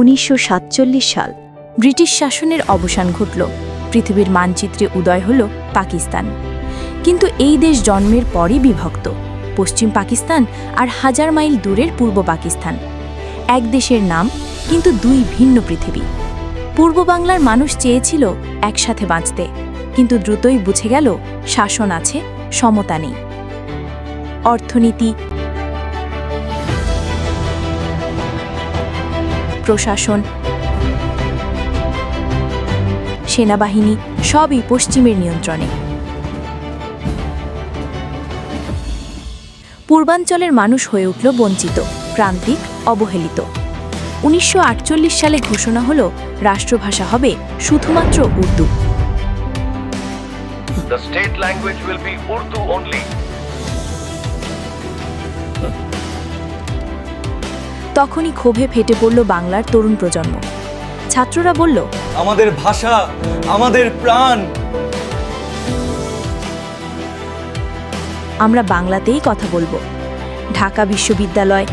উনিশশো সাতচল্লিশ সাল ব্রিটিশ শাসনের অবসান ঘটল। পৃথিবীর মানচিত্রে উদয় হল পাকিস্তান। কিন্তু এই দেশ জন্মের পরই বিভক্ত। পশ্চিম পাকিস্তান আর হাজার মাইল দূরের পূর্ব পাকিস্তান। এক দেশের নাম, কিন্তু দুই ভিন্ন পৃথিবী। পূর্ব বাংলার মানুষ চেয়েছিল একসাথে বাঁচতে, কিন্তু দ্রুতই বুঝে গেল, শাসন আছে, সমতা নেই। অর্থনীতি প্রশাসন। সেনাবাহিনী সবই পশ্চিমের নিয়ন্ত্রণে। পূর্বাঞ্চলের মানুষ হয়ে উঠল বঞ্চিত প্রান্তিক অবহেলিত। উনিশশো আটচল্লিশ সালে ঘোষণা হল, রাষ্ট্রভাষা হবে শুধুমাত্র Urdu. The state language will be Urdu only. তখনই ক্ষোভে ফেটে পড়ল বাংলার তরুণ প্রজন্ম। ছাত্ররা বলল আমাদের ভাষা আমাদের প্রাণ। আমরা বাংলাতেই কথা বলব। ঢাকা বিশ্ববিদ্যালয়.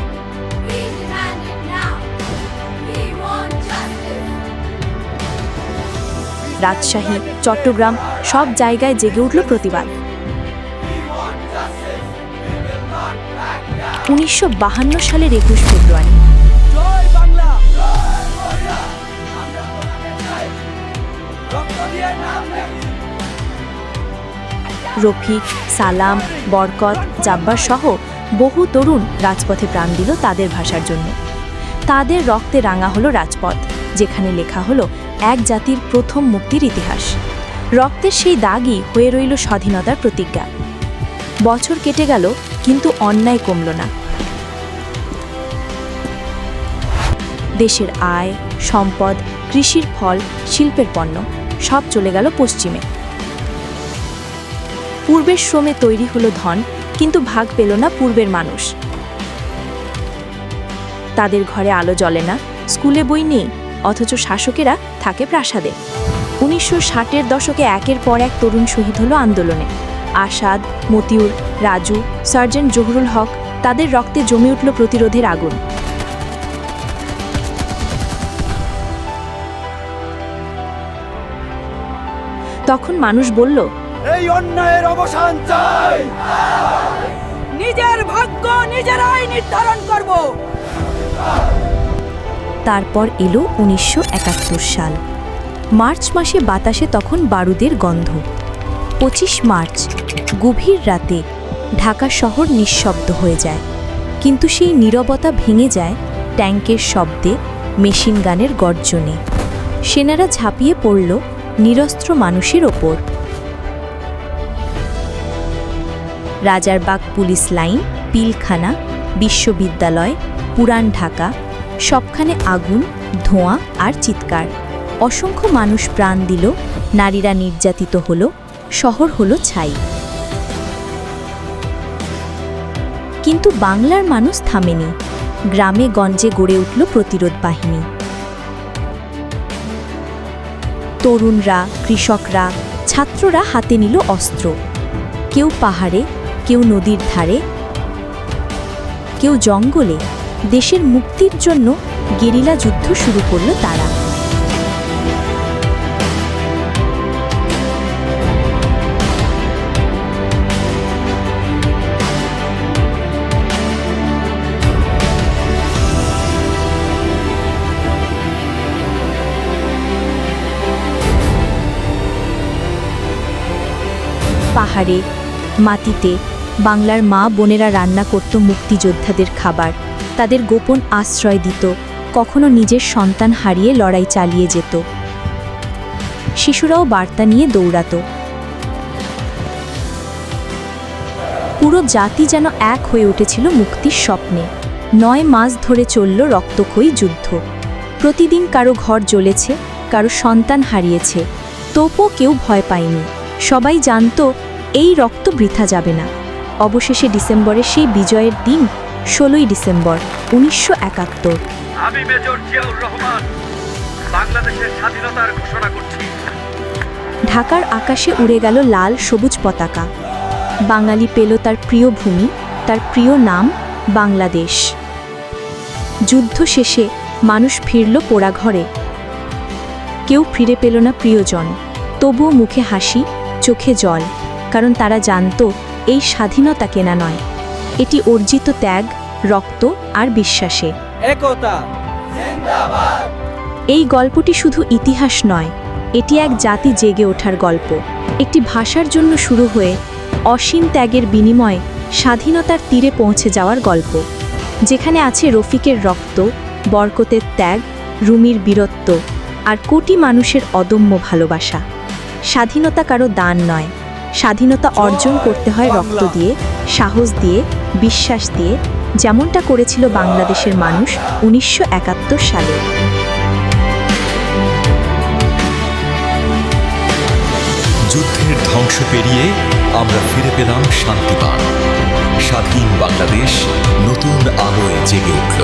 রাজশাহী চট্টগ্রাম সব জায়গায় জেগে উঠল প্রতিবাদ। উনিশশো বাহান্ন সালের একুশ ফেব্রুয়ারি। রফিক সালাম বরকত জাব্বার সহ বহু তরুণ রাজপথে প্রাণ দিল তাদের ভাষার জন্য। তাদের রক্তে রাঙা হলো রাজপথ যেখানে লেখা হলো এক জাতির প্রথম মুক্তির ইতিহাস। রক্তের সেই দাগই হয়ে রইল স্বাধীনতার প্রতিজ্ঞা। বছর কেটে গেল কিন্তু অন্যায় কমল না। দেশের আয়, সম্পদ, কৃষির ফল, শিল্পের পণ্য, সব চলে গেল পশ্চিমে। পূর্বের শ্রমে তৈরি হলো ধন, কিন্তু ভাগ পেল না পূর্বের মানুষ। তাদের ঘরে আলো জ্বলে না, স্কুলে বই নেই, অথচ শাসকেরা থাকে প্রাসাদে। উনিশশো ষাটের দশকে একের পর এক তরুণ শহীদ হলো আন্দোলনে। আসাদ মতিউর রাজু সার্জেন্ট জহুরুল হক তাদের রক্তে জমে উঠল প্রতিরোধের আগুন। তখন মানুষ বলল এই অন্যায়ের অবসান চাই। নিজের ভাগ্য নিজেরাই নির্ধারণ করব। তারপর এলো উনিশশো একাত্তর সাল। মার্চ মাসে বাতাসে তখন বারুদের গন্ধ। পঁচিশ মার্চ, গভীর রাতে ঢাকা শহর নিঃশব্দ হয়ে যায়। কিন্তু সেই নীরবতা ভেঙে যায় ট্যাঙ্কের শব্দে, মেশিন গানের গর্জনে। সেনারা ঝাঁপিয়ে পড়ল নিরস্ত্র মানুষের ওপর। রাজারবাগ পুলিশ লাইন, পিলখানা, বিশ্ববিদ্যালয়, পুরান ঢাকা, সবখানে আগুন, ধোঁয়া আর চিৎকার। অসংখ্য মানুষ প্রাণ দিল, নারীরা নির্যাতিত হল শহর হল ছাই। কিন্তু বাংলার মানুষ থামেনি। গ্রামে গঞ্জে গড়ে উঠল প্রতিরোধ বাহিনী। তরুণরা, কৃষকরা, ছাত্ররা হাতে নিল অস্ত্র। কেউ পাহাড়ে, কেউ নদীর ধারে, কেউ জঙ্গলে। দেশের মুক্তির জন্য গেরিলা যুদ্ধ শুরু করল তারা। পাহাড়ে, মাটিতে বাংলার মা বোনেরা রান্না করত মুক্তিযোদ্ধাদের খাবার। তাদের গোপন আশ্রয় দিত, কখনো নিজের সন্তান হারিয়ে লড়াই চালিয়ে যেত। শিশুরাও বার্তা নিয়ে দৌড়াত। পুরো জাতি যেন এক হয়ে উঠেছিল মুক্তির স্বপ্নে। নয় মাস ধরে চলল রক্তক্ষয়ী যুদ্ধ। প্রতিদিন কারও ঘর জ্বলেছে, কারও সন্তান হারিয়েছে। তবুও কেউ ভয় পায়নি। সবাই জানতো এই রক্ত বৃথা যাবে না। অবশেষে ডিসেম্বরের সেই বিজয়ের দিন ষোলোই ডিসেম্বর উনিশশো একাত্তর। আমি মেজর জিয়াউর রহমান বাংলাদেশের স্বাধীনতার ঘোষণা করছি। ঢাকার আকাশে উড়ে গেল লাল সবুজ পতাকা। বাঙালি পেল তার প্রিয় ভূমি তার প্রিয় নাম বাংলাদেশ। যুদ্ধ শেষে মানুষ ফিরল পোড়া ঘরে কেউ ফিরে পেল না প্রিয়জন তবুও মুখে হাসি চোখে জল। কারণ তারা জানত এই স্বাধীনতা কেনা নয়। এটি অর্জিত ত্যাগ রক্ত আর বিশ্বাসে। একতা। এই গল্পটি শুধু ইতিহাস নয় এটি এক জাতি জেগে ওঠার গল্প। একটি ভাষার জন্য শুরু হয়ে অসীম ত্যাগের বিনিময়ে স্বাধীনতার তীরে পৌঁছে যাওয়ার গল্প যেখানে আছে রফিকের রক্ত বরকতের ত্যাগ রুমির বীরত্ব আর কোটি মানুষের অদম্য ভালোবাসা। স্বাধীনতা কারও দান নয় স্বাধীনতা অর্জন করতে হয় রক্ত দিয়ে, সাহস দিয়ে, বিশ্বাস দিয়ে, যেমনটা করেছিল বাংলাদেশের মানুষ উনিশশো একাত্তর সালে। যুদ্ধের ধ্বংস পেরিয়ে আমরা ফিরে পেলাম শান্তিপান স্বাধীন বাংলাদেশ নতুন আলোয় জেগে উঠল।